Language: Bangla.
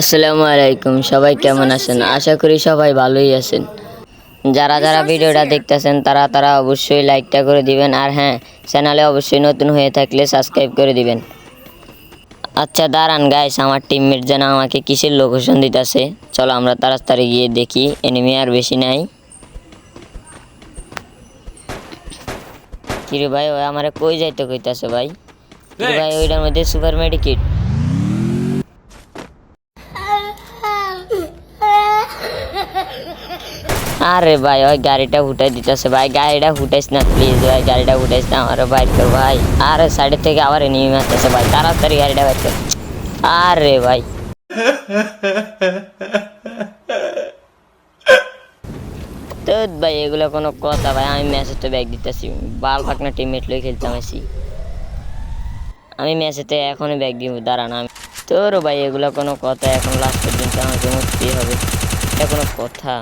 আসসালামু আলাইকুম সবাই কেমন আছেন? আশা করি সবাই ভালোই আছেন। যারা যারা ভিডিওটা দেখতেছেন তারা তারা অবশ্যই লাইকটা করে দিবেন। আর হ্যাঁ চ্যানেলে অবশ্যই নতুন হয়ে থাকলে সাবস্ক্রাইব করে দিবেন। আচ্ছা দাঁড়ান গাইস আমার টিমমেট যেন আমাকে কিসের লোকেশন দিতেছে? চলো আমরা তাড়াতাড়ি গিয়ে দেখি এনিমি আর বেশি নাই। কিরে ভাই ওই আমারে কই যাইতে কইতাছে ভাই? কিরে ভাই ওইটার মধ্যে সুপার মেডিকিট আরে ভাই, ওই গাড়িটা উঠাই দিতেছে ভাই, গাড়িটা উঠাইস না প্লিজ ভাই, গাড়িটা উঠাইস না আমার বাইক কর ভাই। আরে সাইডের থেকে আবার নিয়ে আসতেছে ভাই, তাড়াতাড়ি গাড়িটা বাইক কর। আরে ভাই। তো ভাই, এগুলো কোনো কথা ভাই, আমি ম্যাচে তো ব্যাগ দিতেছি। বাল পাকনা টিমমেট লই খেলতাম আসি আমি ম্যাচেতে এখনই ব্যাগ দিব, দাঁড়ান, আমি তোর ভাই এগুলো কোনো কথা। এখন লাস্ট পর্যন্ত আমাকে মুক্তি হবে। এটা কোনো কথা।